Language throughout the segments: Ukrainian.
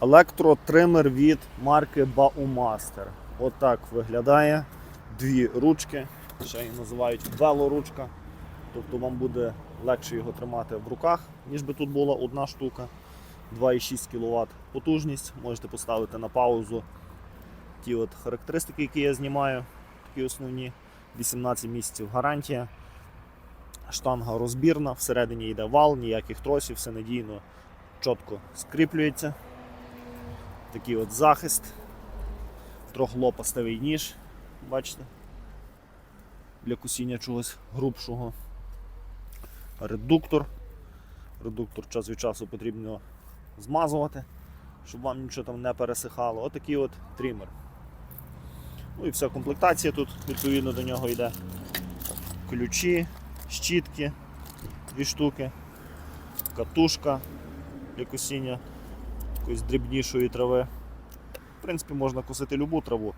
Електротример від марки Baumaster. Отак виглядає. Дві ручки, ще її називають велоручка. Тобто вам буде легше його тримати в руках, ніж би тут була одна штука. 2,6 кВт потужність. Можете поставити на паузу ті от характеристики, які я знімаю, такі основні. 18 місяців гарантія. Штанга розбірна, всередині йде вал, ніяких тросів, все надійно, чітко скріплюється. Такий от захист. Трохлопастевий ніж, бачите, для кусіння чогось грубшого. Редуктор. Редуктор час від часу потрібно змазувати, щоб вам нічого там не пересихало. Отакий от трімер. Ну і вся комплектація тут відповідно до нього йде. Ключі, щітки, дві штуки, катушка для косіння якоїсь дрібнішої трави. В принципі, можна косити любу траву,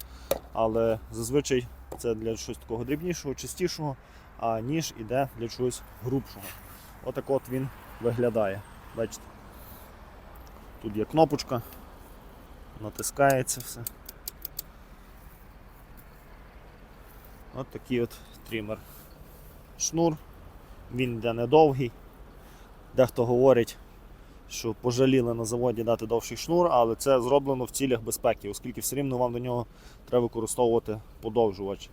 але зазвичай це для щось такого дрібнішого, чистішого, а ніж іде для чогось грубшого. Отак от він виглядає. Бачите? Тут є кнопочка, натискається все. От такий от трімер. Шнур, він йде недовгий. Дехто говорить, що пожаліли на заводі дати довший шнур, але це зроблено в цілях безпеки, оскільки все рівно вам до нього треба використовувати подовжувач.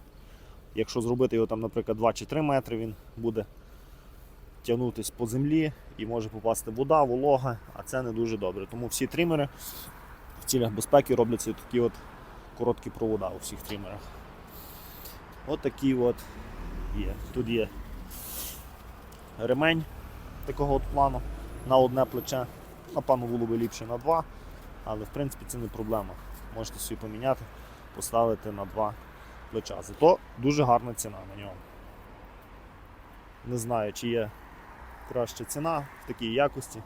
Якщо зробити його, там, наприклад, 2 чи 3 метри, він буде тягнутися по землі і може попасти вода, волога, а це не дуже добре. Тому всі трімери в цілях безпеки робляться такі от короткі провода у всіх трімерах. От такі от є. Тут є ремень такого от плану на одне плече. Напевно, було б ліпше на два, але в принципі це не проблема. Можете собі поміняти, поставити на два плеча. Зато дуже гарна ціна на нього. Не знаю, чи є краща ціна в такій якості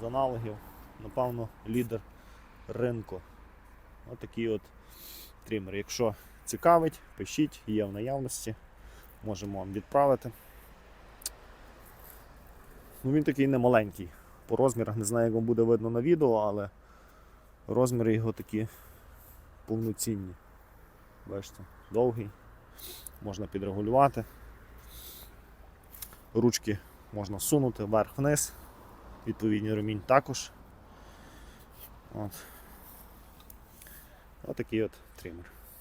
з аналогів. Напевно, лідер ринку. Ось такий от трімер. Якщо цікавить, пишіть, є в наявності, можемо вам відправити. Ну, Він такий немаленький. По розмірах не знаю, як вам буде видно на відео, але розміри його такі повноцінні. Бачите, довгий, можна підрегулювати. Ручки можна сунути вверх-вниз, відповідний ремінь також. От. Отакий от трімер.